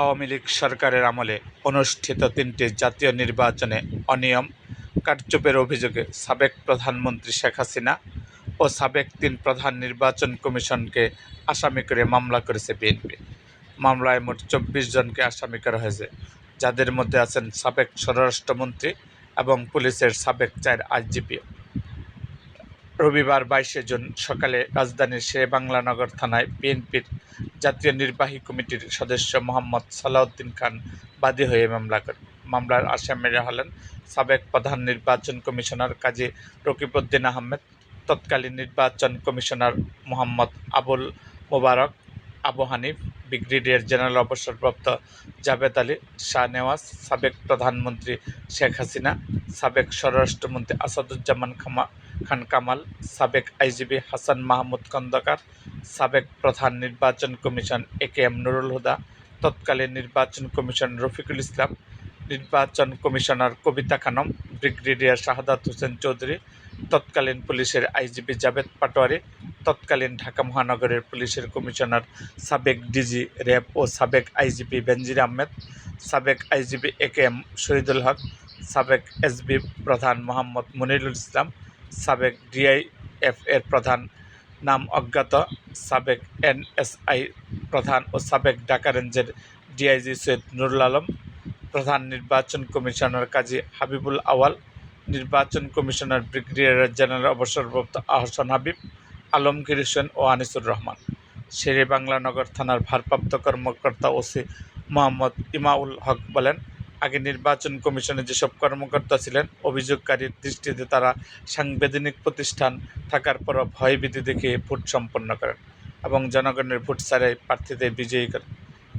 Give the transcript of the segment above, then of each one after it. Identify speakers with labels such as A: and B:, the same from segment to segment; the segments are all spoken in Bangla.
A: আওয়ামী লীগ সরকারের আমলে অনুষ্ঠিত তিনটি জাতীয় নির্বাচনে অনিয়ম কারচুপির অভিযোগে সাবেক প্রধানমন্ত্রী শেখ হাসিনা ও সাবেক তিন প্রধান নির্বাচন কমিশনকে আসামি করে মামলা করেছে বিএনপি। মামলায় মোট চব্বিশ জনকে আসামি করা হয়েছে, যাদের মধ্যে আছেন সাবেক স্বরাষ্ট্রমন্ত্রী এবং পুলিশের সাবেক চার আইজিপি রবিবার বাইশে জুন সকালে রাজধানীর শেরেবাংলা নগর থানায় বিএনপির জাতীয় নির্বাহী কমিটির সদস্য মোহাম্মদ সালাউদ্দিন খান বাদী হয়ে মামলা করেন মামলার আসামিরা হলেন সাবেক প্রধান নির্বাচন কমিশনার কাজী রকিবউদ্দিন আহমেদ, তৎকালীন নির্বাচন commissioner Mohammad Abul Mobarak, Abu Hanif, brigadier general অবসরপ্রাপ্ত জাভেদ আলী, শাহ নেওয়াজ, সাবেক প্রধানমন্ত্রী শেখ হাসিনা, সাবেক স্বরাষ্ট্রমন্ত্রী আসাদুজ্জামান খামা খান কামাল, সাবেক আইজিবি হাসান মাহমুদ খন্দকার, সাবেক প্রধান নির্বাচন commission A K M Nurul Huda, তৎকালীন নির্বাচন কমিশন রফিকুল ইসলাম, নির্বাচন কমিশনার কবিতা খানম, ব্রিগেডিয়ার শাহাদাত হোসেন চৌধুরী, তৎকালীন পুলিশের আইজিপি জাভেদ পাটোয়ারি, তৎকালীন ঢাকা মহানগরের পুলিশের কমিশনার সাবেক ডিজি র্যাব ও সাবেক আইজিপি বেনজির আহমেদ, সাবেক IGP A K M Shahidul Haque, সাবেক এসবি প্রধান মোহাম্মদ মনিরুল ইসলাম সাবেক ডিআইএফ এর প্রধান, নাম অজ্ঞাত, সাবেক এনএসআই প্রধান ও সাবেক ঢাকা রেঞ্জের ডিআইজি সৈয়দ নুরুল আলম, প্রধান নির্বাচন কমিশনার কাজী হাবিবুল আওয়াল, নির্বাচন কমিশনার ব্রিগেডিয়ার জেনারেল অবসরপ্রাপ্ত আহসান হাবিব, আলমগীর হোসেন ও আনিসুর রহমান। শেরে বাংলা নগর থানার ভারপ্রাপ্ত কর্মকর্তা ওসি মোহাম্মদ ইমাউল হক বলেন আগে নির্বাচন কমিশনে যেসব কর্মকর্তা ছিলেন, অভিযোগকারীর দৃষ্টিতে তারা সাংবিধানিক প্রতিষ্ঠান থাকার পরও ভয়ভীতি দেখিয়ে ভোট সম্পন্ন করেন এবং জনগণের ভোট ছাড়াই প্রার্থীদের বিজয়ী করেন।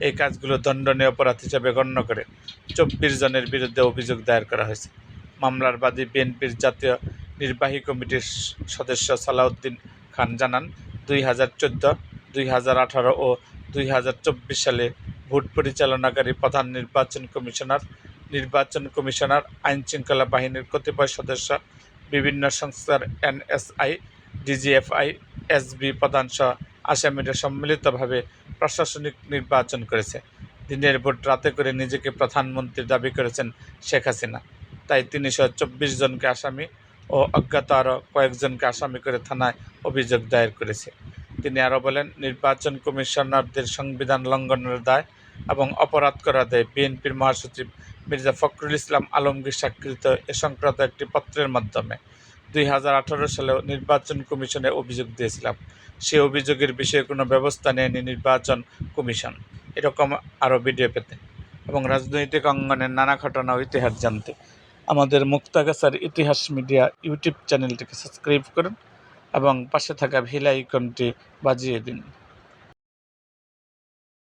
A: এই কাজগুলো দণ্ডনীয় অপরাধ হিসেবে গণ্য করে চব্বিশ জনের বিরুদ্ধে অভিযোগ দায়ের করা হয়েছে। মামলার বাদী বিএনপির জাতীয় নির্বাহী কমিটির সদস্য সালাউদ্দিন খান জানান, দুই হাজার চোদ্দ, দুই হাজার আঠারো ও দুই হাজার চব্বিশ সালে ভোট পরিচালনাকারী প্রধান নির্বাচন কমিশনার নির্বাচন কমিশনার, আইন শৃঙ্খলা বাহিনীর কতিপয় সদস্য, বিভিন্ন সংস্থার এনএসআই, ডিজিএফআই, এসবি প্রধানসহ আসামিরা সম্মিলিতভাবে প্রশাসনিক নির্বাচন করেছে। দিনের ভোট রাতে করে নিজেকে প্রধানমন্ত্রী দাবি করেছেন শেখ হাসিনা। তাই তিনি সহ চব্বিশ জনকে আসামি ও অজ্ঞাত আরও কয়েকজনকে আসামি করে থানায় অভিযোগ দায়ের করেছে। তিনি আরও বলেন, নির্বাচন কমিশনারদের সংবিধান লঙ্ঘনের দায় এবং অপরাধ করা দেয়। বিএনপির মহাসচিব মির্জা ফখরুল ইসলাম আলমগীর স্বাক্ষরিত এ সংক্রান্ত একটি পত্রের মাধ্যমে দুই হাজার আঠারো সালেও নির্বাচন কমিশনে অভিযোগ দিয়েছিলাম। সে অভিযোগের বিষয়ে কোনো ব্যবস্থা নেয়নি নির্বাচন কমিশন। এরকম আরও ভিডিও পেতে এবং রাজনৈতিক অঙ্গনের নানা ঘটনা ও ইতিহাস জানতে আমাদের মুক্তাগাছার ইতিহাস মিডিয়া ইউটিউব চ্যানেলটিকে সাবস্ক্রাইব করুন এবং পাশে থাকা ভিল আইকনটি বাজিয়ে দিন।